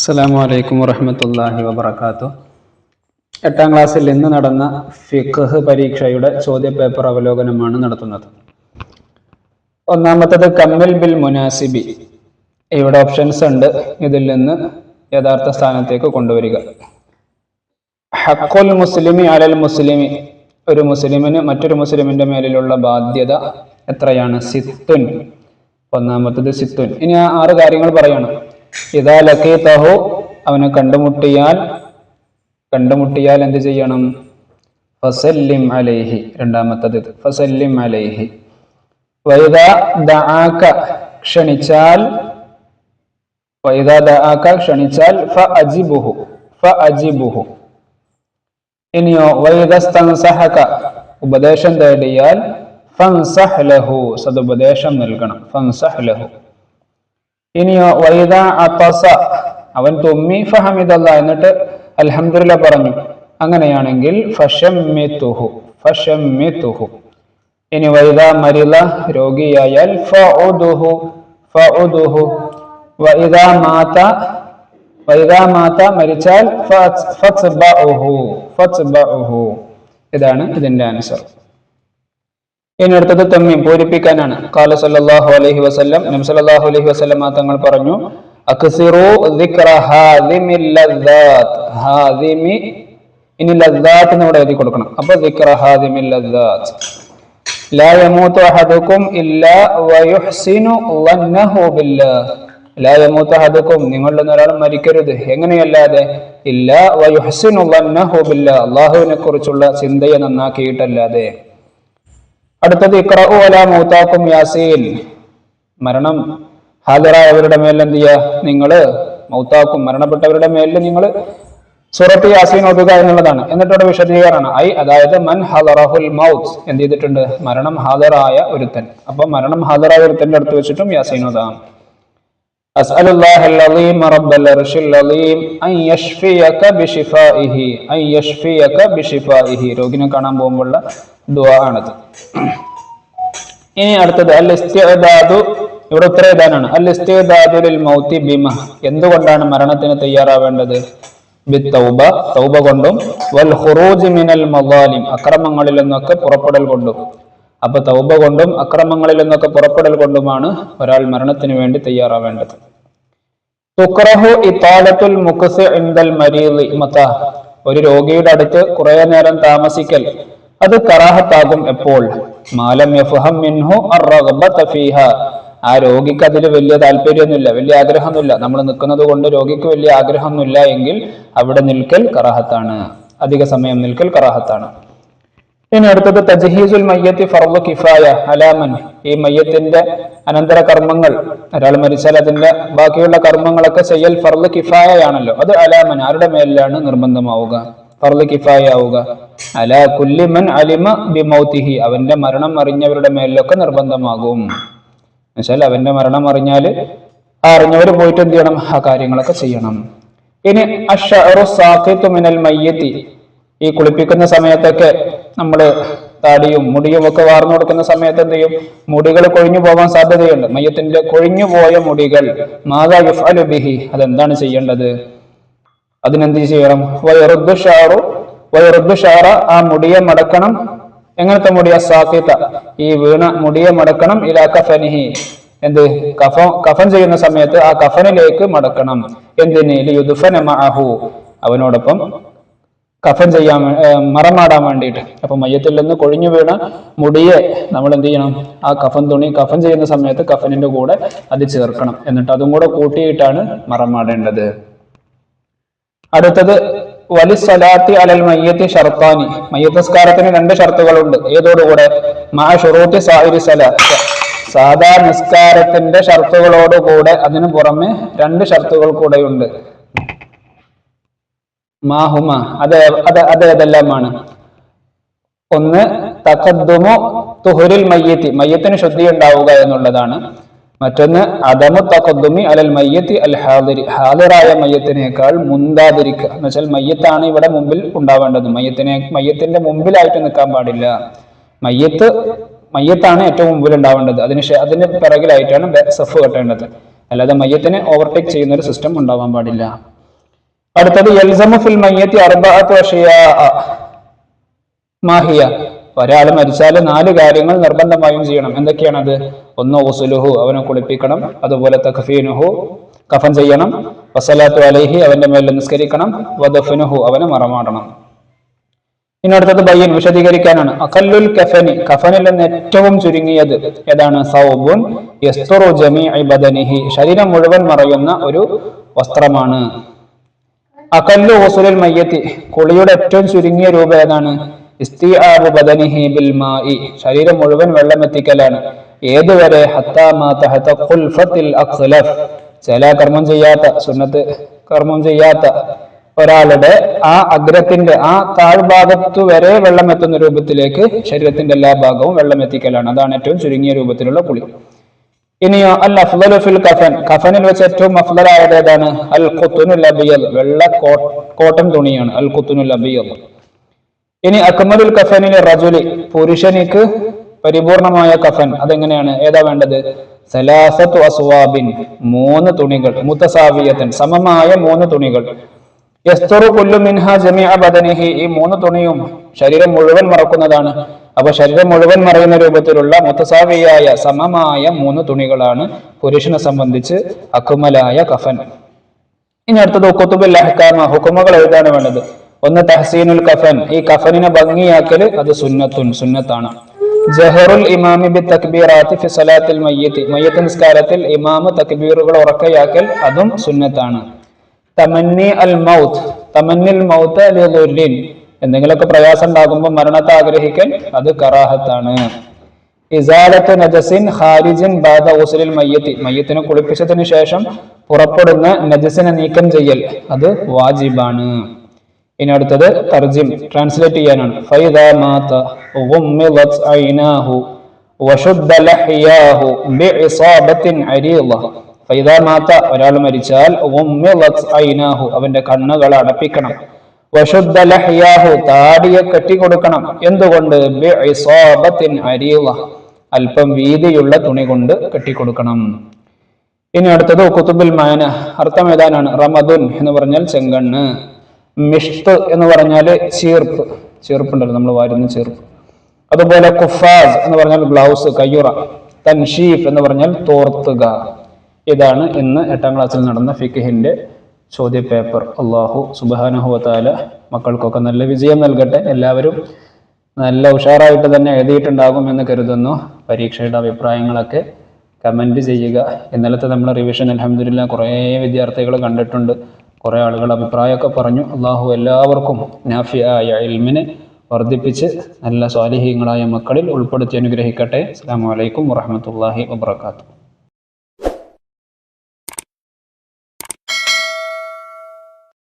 അസ്സാം വലൈക്കും വറഹമത്തല്ലാഹി വബർക്കാത്തു എട്ടാം ക്ലാസ്സിൽ ഇന്ന് നടന്ന ഫിഖ് പരീക്ഷയുടെ ചോദ്യപേപ്പർ അവലോകനമാണ് നടത്തുന്നത്. ഒന്നാമത്തത് കമ്മിൽ ബിൽ മുനാസിബി. ഇവിടെ ഓപ്ഷൻസ് ഉണ്ട്. ഇതിൽ നിന്ന് യഥാർത്ഥ സ്ഥാനത്തേക്ക് കൊണ്ടുവരിക. ഹക്കുൽ മുസ്ലിമി അലൽ മുസ്ലിമി. ഒരു മുസ്ലിമിന് മറ്റൊരു മുസ്ലിമിന്റെ മേലിലുള്ള ബാധ്യത എത്രയാണ്? സിത്തുൻ. ഒന്നാമത്തത് സിത്തുൻ. ഇനി ആ ആറ് കാര്യങ്ങൾ പറയണം. ഇതാ ലക്കീതഹു അവനെ കണ്ടുമുട്ടിയാൽ കണ്ടുമുട്ടിയാൽ എന്ത് ചെയ്യണം? ഫസല്ലിം അലൈഹി രണ്ടാമത്തത്. ഫസല്ലിം അലൈഹി. വൈദ ദആക ക്ഷണിച്ചാൽ വൈദ ദആക ക്ഷണിച്ചാൽ ഫ അജിബുഹു ഫ അജിബുഹു ഇനിയോ വൈദസ്തൻസഹക ഉപദേശം തേടിയാൽ ഫൻസഹ് ലഹു സതുപദേശം നൽകണം. ഫൻസഹ് ലഹു. ഇനിയോ വൈദ അത്തസ. അവൻ തുമ്മി ഫഹമിദല്ല എന്നിട്ട് അൽഹംദുലില്ല പറഞ്ഞു അങ്ങനെയാണെങ്കിൽ ഇനി വൈദ മരില രോഗിയായാൽ വൈദ മാത മരിച്ചാൽ ഇതാണ് ഇതിന്റെ ആൻസർ. ഇനി തമ്മീം പൂരിപ്പിക്കാനാണ്. കാല സല്ലാഹു അലഹി വസല്ലം നബി സല്ലല്ലാഹു അലൈഹി ആ തങ്ങൾ പറഞ്ഞു അക്സിറു ഇനി ലദ്ദാത്ത് എന്ന് ഇവിടെ എഴുതി കൊടുക്കണം. അപ്പൊ ദിക്ര ഹാദിമി ഒരാൾ മരിക്കരുത്. എങ്ങനെയല്ലാതെ? ഇല്ലാ വയുഹ്സിനു അള്ളാഹുവിനെ കുറിച്ചുള്ള ചിന്തയെ നന്നാക്കിയിട്ടല്ലാതെ. അടുത്തത് ഇക്റഉ അലാ മൗതാക്കും യാസീൻ മരണം ഹാജരായവരുടെ മേൽ എന്ത് ചെയ്യുക നിങ്ങൾ മൗത്താക്കും മരണപ്പെട്ടവരുടെ മേലിൽ നിങ്ങൾ സൂറത്ത് യാസീൻ ഓതുക എന്നുള്ളതാണ് എന്നിട്ട് ഇവിടെ വിശദീകരണം ഐ അതായത് മൻ ഹലറഹുൽ മൗത്ത് എന്ത് ചെയ്തിട്ടുണ്ട് മരണം ഹാജറായ ഒരുത്തൻ അപ്പൊ മരണം ഹാജറായ ഒരുത്തന്റെ അടുത്ത് വെച്ചിട്ടും യാസീൻ ഓതാം أسأل الله العظيم رب العرش العظيم أن يشفيك بشفائه أن يشفيك بشفائه രോഗിനെ കാണാൻ പോകുമ്പോഴുള്ള ദുആ ആണത് ഇനി അടുത്തത് അൽ ഇവിടെ ഉത്തരം എഴുതാനാണ്. അൽ ഇസ്തിഅദാദു ലിൽ മൗതി ബിമ എന്തുകൊണ്ടാണ് മരണത്തിന് തയ്യാറാവേണ്ടത്? ബിത്തൗബ തൗബ കൊണ്ടും വൽ ഹുറൂജ് മിനൽ മദാലിം അക്രമങ്ങളിൽ നിന്നൊക്കെ പുറപ്പെടൽ കൊണ്ടും. അപ്പൊ തൗബ കൊണ്ടും അക്രമങ്ങളിൽ നിന്നൊക്കെ പുറപ്പെടൽ കൊണ്ടുമാണ് ഒരാൾ മരണത്തിന് വേണ്ടി തയ്യാറാവേണ്ടത്. തുക്റഹു ഇത്താലത്തുൽ മുഖസ് ഇൻദൽ മരീദ് മത ഒരു രോഗിയുടെ അടുത്ത് കുറേ നേരം താമസിക്കൽ അത് കറാഹത്താകും എപ്പോൾ? മാലം മിൻഹു ആ രോഗിക്ക് അതിൽ വലിയ താല്പര്യമൊന്നുമില്ല വലിയ ആഗ്രഹമൊന്നുമില്ല. നമ്മൾ നിൽക്കുന്നത് കൊണ്ട് രോഗിക്ക് വലിയ ആഗ്രഹമൊന്നുമില്ല എങ്കിൽ അവിടെ നിൽക്കൽ കറാഹത്താണ്. അധിക സമയം നിൽക്കൽ കറാഹത്താണ്. ഇനി അടുത്തത് തജഹീസുൽ മയ്യത്തി ഫർദ് കിഫായ അലാമൻ. ഈ മയ്യത്തിന്റെ അനന്തര കർമ്മങ്ങൾ ഒരാൾ മരിച്ചാൽ അതിന്റെ ബാക്കിയുള്ള കർമ്മങ്ങളൊക്കെ ചെയ്യൽ ഫർദ് കിഫായയാണല്ലോ. അത് അലാമൻ ആരുടെ മേലിലാണ് നിർബന്ധമാവുക? ഫർദ് കിഫായ ആവുക അല കുല്ലിമൻ അലിമ ബിമൗത്തിഹി. അവന്റെ മരണം അറിഞ്ഞവരുടെ മേലിലൊക്കെ നിർബന്ധമാകും. എന്നുവെച്ചാൽ അവന്റെ മരണം അറിഞ്ഞാൽ ആ അറിഞ്ഞവർ പോയിട്ട് എന്ത് ചെയ്യണം? ആ കാര്യങ്ങളൊക്കെ ചെയ്യണം. ഇനി മിനൽ മയ്യത്തി. ഈ കുളിപ്പിക്കുന്ന സമയത്തൊക്കെ നമ്മൾ താടിയും മുടിയും ഒക്കെ വാർന്നു കൊടുക്കുന്ന സമയത്ത് എന്ത് ചെയ്യും? മുടികൾ കൊഴിഞ്ഞു പോകാൻ സാധ്യതയുണ്ട്. മയ്യത്തിന്റെ കൊഴിഞ്ഞു പോയ മുടികൾ മാതാ യുഫ് ബിഹി. അതെന്താണ് ചെയ്യേണ്ടത്? അതിനെന്ത് ചെയ്യണം? വയറുദ്ദു ഷാറു വയറുദ്ദു ഷാറ ആ മുടിയെ മടക്കണം. എങ്ങനത്തെ മുടിയ? സാക്കിത്ത ഈ വീണ മുടിയെ മടക്കണം ഇലാ കഫനിഹി. എന്ത്? കഫ കഫൻ ചെയ്യുന്ന സമയത്ത് ആ കഫനിലേക്ക് മടക്കണം. എന്തിന്? ലിയുദ്ഫന മഅഹു. അവനോടൊപ്പം കഫൻ ചെയ്യാൻ മറമാടാൻ വേണ്ടിയിട്ട്. അപ്പൊ മയ്യത്തിൽ നിന്ന് കൊഴിഞ്ഞു വീണ മുടിയെ നമ്മൾ എന്ത് ചെയ്യണം? ആ കഫൻ തുണി കഫൻ ചെയ്യുന്ന സമയത്ത് കഫനിന്റെ കൂടെ അത് ചേർക്കണം. എന്നിട്ട് അതും കൂടെ കൂട്ടിയിട്ടാണ് മറമാടേണ്ടത്. അടുത്തത് വലി സലാത്തി അലൽ മയ്യത്തി ഷർത്താനി. മയ്യത്തസ്കാരത്തിന് രണ്ട് ഷർത്തുകളുണ്ട്. ഏതോടുകൂടെ? മാ ഷുറൂത്തി സാഹിരി സലാത്ത് സാധാ നിസ്കാരത്തിന്റെ ഷർത്തുകളോടുകൂടെ അതിനു പുറമെ രണ്ട് ഷർത്തുകൾ കൂടെയുണ്ട്. മാഹുമ. അത് അത് അത് ഏതെല്ലാമാണ്? ഒന്ന് തഖദ്ദുമു തുഹുരിൽ മയ്യത്തി. മയ്യത്തിന് ശുദ്ധി ഉണ്ടാവുക എന്നുള്ളതാണ്. മറ്റൊന്ന് അദമു തഖദ്ദുമി അലൽ മയ്യത്തി അൽ ഹാദിരി. ഹാദിറായ മയ്യത്തിനേക്കാൾ മുന്താതിരിക്കുക. എന്ന് വെച്ചാൽ മയ്യത്താണ് ഇവിടെ മുമ്പിൽ ഉണ്ടാവേണ്ടത്. മയ്യത്തിനെ മയ്യത്തിന്റെ മുമ്പിലായിട്ട് നിൽക്കാൻ പാടില്ല. മയ്യത്ത് മയ്യത്താണ് ഏറ്റവും മുമ്പിൽ ഉണ്ടാവേണ്ടത്. അതിന് അതിന്റെ പിറകിലായിട്ടാണ് സഫ് കെട്ടേണ്ടത്. അല്ലാതെ മയ്യത്തിനെ ഓവർടേക്ക് ചെയ്യുന്ന ഒരു സിസ്റ്റം ഉണ്ടാവാൻ പാടില്ല. അടുത്തത് എൽസമു ഫിൽ മയ്യത്തി അർബഅത്തു മാഹിയ. ഒരാൾ മരിച്ചാൽ നാല് കാര്യങ്ങൾ നിർബന്ധമായും ചെയ്യണം. എന്തൊക്കെയാണത്? ഒന്ന് ഉസുലുഹു അവനെ കുളിപ്പിക്കണം. അതുപോലെ തഖഫീനുഹു കഫൻ ചെയ്യണം. വസലാത്തു അലൈഹി അവന്റെ മേൽ നിസ്കരിക്കണം. വദഫുനുഹു അവനെ മറമാടണം. ഇനി അടുത്തത് ബയ്യൻ വിശദീകരിക്കാനാണ്. അഖല്ലുൽ കഫനി കഫനിൽ നിന്ന് ഏറ്റവും ചുരുങ്ങിയത് ഏതാണ്? സൗബുൻ ബദനിഹി ശരീരം മുഴുവൻ മറയുന്ന ഒരു വസ്ത്രമാണ്. അഖല്ലു വസുലിൽ മയ്യത്തി കുളിയുടെ ഏറ്റവും ചുരുങ്ങിയ രൂപം ഏതാണ്? ശരീരം മുഴുവൻ വെള്ളം എത്തിക്കലാണ് ഏതുവരെ ചില കർമ്മം ചെയ്യാത്ത സുന്നത്ത് കർമ്മം ചെയ്യാത്ത ഒരാളുടെ ആ അഗ്രത്തിന്റെ ആ താഴ്ഭാഗത്തു വരെ വെള്ളം എത്തുന്ന രൂപത്തിലേക്ക് ശരീരത്തിന്റെ എല്ലാ ഭാഗവും വെള്ളം എത്തിക്കലാണ് അതാണ് ഏറ്റവും ചുരുങ്ങിയ രൂപത്തിലുള്ള കുളി. ഇനിയോ അൽ അഫ്ലു ഫിൽ കഫൻ. കഫനിൽ വെച്ച് ഏറ്റവും അഫ്ലലായത് ഏതാണ്? അൽ കുത്തുനുൽ അബിയൽ വെള്ള കോട്ടൺ തുണിയാണ്. അൽ കുത്തുനുൽ അബിയൽ ഇനി അക്മലുൽ കഫനിലെ റജുലി പുരുഷനിക്ക് പരിപൂർണമായ കഫൻ അതെങ്ങനെയാണ്? ഏതാ വേണ്ടത്? സലാസത്തു അസ്വാബിൻ മൂന്ന് തുണികൾ മുത്തസാവിയത്തൻ സമമായ മൂന്ന് തുണികൾ. യസ്തുറു കുല്ലു മിൻഹ ജമിഅ ബദനിഹി ഈ മൂന്ന് തുണിയും ശരീരം മുഴുവൻ മറക്കുന്നതാണ്. അപ്പൊ ശരീരം മുഴുവൻ മറയുന്ന രൂപത്തിലുള്ള മുത്തസാവിയായ സമമായ മൂന്ന് തുണികളാണ് പുരുഷനെ സംബന്ധിച്ച് അക്കുമലായ കഫൻ. ഇനി അടുത്തത് ഹുക്കുമകൾ എഴുതാണ് വേണ്ടത്. ഒന്ന് തഹസീനുൽ കഫൻ. ഈ കഫനിനെ ഭംഗിയാക്കൽ അത് സുന്നത്തുൻ സുന്നത്താണ്. ജഹറുൽ ഇമാമി ബി തക്ബീറാത്തി ഫി സലാത്തിൽ മയ്യത്തി. മയ്യത്ത് നിസ്കാരത്തിൽ ഇമാമ് തക്ബീറുകൾ ഉറക്കയാക്കൽ അതും സുന്നത്താണ്. തമന്നി അൽ മൗത്ത്. തമന്നിൽ മൗത്ത് ലിദുല്ലിൻ എന്തെങ്കിലുമൊക്കെ പ്രയാസം ഉണ്ടാകുമ്പോൾ മരണത്തെ ആഗ്രഹിക്കൽ അത് കറാഹത്താണ്. ഇസാലത്ത് നജസിൻ ഹാരിജിൻ ബാദ ഊസലിൽ മയ്യത്തി. മയ്യത്തിനെ കുളിപ്പിച്ചതിന് ശേഷം പുറപ്പെടുന്ന നജസിനെ നീക്കം ചെയ്യൽ അത് വാജിബാണ്. ഇനി അടുത്തത് തർജിം ട്രാൻസ്ലേറ്റ് ചെയ്യാനാണ്. ഫൈദ മാത ഒരാൾ മരിച്ചാൽ അവന്റെ കണ്ണുകൾ അടപ്പിക്കണം. വശുദ്ധ ലഹ്യാഹു താടിയെ കെട്ടിക്കൊടുക്കണം. എന്തുകൊണ്ട്? അല്പം വീതിയുള്ള തുണി കൊണ്ട് കെട്ടിക്കൊടുക്കണം. ഇനി അടുത്തത് കുത്തുബിൽ മാന. അർത്ഥം ഏതാനാണ് റമദുൻ എന്ന് പറഞ്ഞാൽ ചെങ്കണ്ണ്. മിഷ്ത് എന്ന് പറഞ്ഞാൽ ചീർപ്പ്. ചീർപ്പുണ്ടല്ലോ നമ്മൾ വാരുന്ന ചീർപ്പ്. അതുപോലെ കുഫാസ് എന്ന് പറഞ്ഞാൽ ബ്ലൗസ് കയ്യുറ. തൻഷീഫ് എന്ന് പറഞ്ഞാൽ തോർത്തുക. ഇതാണ് ഇന്ന് എട്ടാം ക്ലാസ്സിൽ നടന്ന ഫിഖിന്റെ ചോദ്യ പേപ്പർ അള്ളാഹു സുബാനുഹുവത്താല മക്കൾക്കൊക്കെ നല്ല വിജയം നൽകട്ടെ. എല്ലാവരും നല്ല ഉഷാറായിട്ട് തന്നെ എഴുതിയിട്ടുണ്ടാകും എന്ന് കരുതുന്നു. പരീക്ഷയുടെ അഭിപ്രായങ്ങളൊക്കെ കമന്റ് ചെയ്യുക. ഇന്നലത്തെ നമ്മുടെ റിവിഷൻ അലഹമില്ല കുറേ വിദ്യാർത്ഥികൾ കണ്ടിട്ടുണ്ട്. കുറേ ആളുകൾ അഭിപ്രായമൊക്കെ പറഞ്ഞു. അള്ളാഹു എല്ലാവർക്കും നാഫിയായ ഇൽമിനെ വർദ്ധിപ്പിച്ച് നല്ല സ്വാലിഹീങ്ങളായ മക്കളിൽ ഉൾപ്പെടുത്തി അനുഗ്രഹിക്കട്ടെ. അസ്സാം വലൈക്കും വറഹമത്തല്ലാഹി വാത്തു